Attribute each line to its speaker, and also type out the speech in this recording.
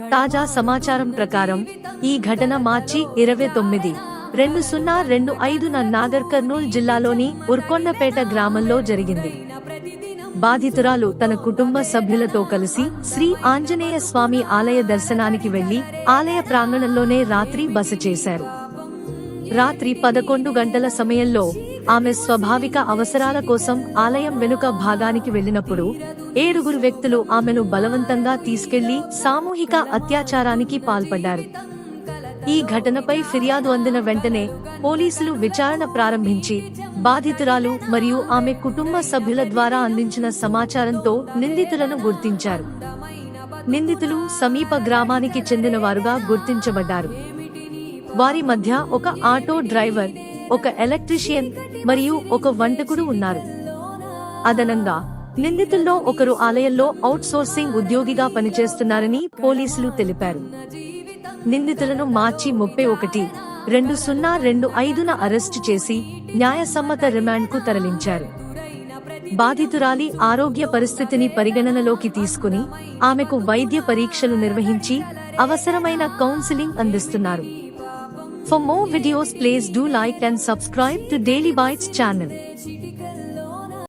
Speaker 1: తాజా సమాచారం ప్రకారం ఈ ఘటన మార్చి ఇరవై తొమ్మిది. రెండు సున్నా రెండు ఐదున నాగర్ కర్నూల్ జిల్లాలోని ఉర్కొండపేట గ్రామంలో జరిగింది. బాధితురాలు తన కుటుంబ సభ్యులతో కలిసి శ్రీ ఆంజనేయ స్వామి ఆలయ దర్శనానికి వెళ్ళి ఆలయ ప్రాంగణంలోనే రాత్రి బస చేశారు. రాత్రి పదకొండు గంటల సమయంలో ఆమె స్వాభావిక అవసరాల కోసం ఆలయం వెనుక భాగానికి వెళ్ళినప్పుడు ఏడుగురు వ్యక్తులు ఆమెను బలవంతంగా తీసుకెళ్ళి సామూహిక అత్యాచారానికి పాల్పడ్డారు. ఈ ఘటనపై ఫిర్యాదు అందిన వెంటనే పోలీసులు విచారణ ప్రారంభించి బాధితురాలు మరియు ఆమె కుటుంబ సభ్యుల ద్వారా అందించిన సమాచారంతో నిందితులను గుర్తించారు. నిందితులు సమీప గ్రామానికి చెందినవారుగా గుర్తించబడ్డారు. వారి మధ్య ఒక ఆటో డ్రైవర్ ఒక ఎలక్ట్రీషియన్ మరియు ఒక వంటకుడు ఉన్నారు. అదనంగా నిందితుల్లో ఒకరు ఆలయంలో అవుట్ సోర్సింగ్ ఉద్యోగిగా పనిచేస్తున్నారని పోలీసులు తెలిపారు. నిందితులను మార్చి ముప్పై ఒకటి రెండు సున్నా రెండు ఐదున అరెస్టు చేసి న్యాయసమ్మత రిమాండ్కు తరలించారు. బాధితురాలి ఆరోగ్య పరిస్థితిని పరిగణనలోకి తీసుకుని ఆమెకు వైద్య పరీక్షలు నిర్వహించి అవసరమైన కౌన్సిలింగ్ అందిస్తున్నారు. For more videos please do like and subscribe to Daily Bites channel.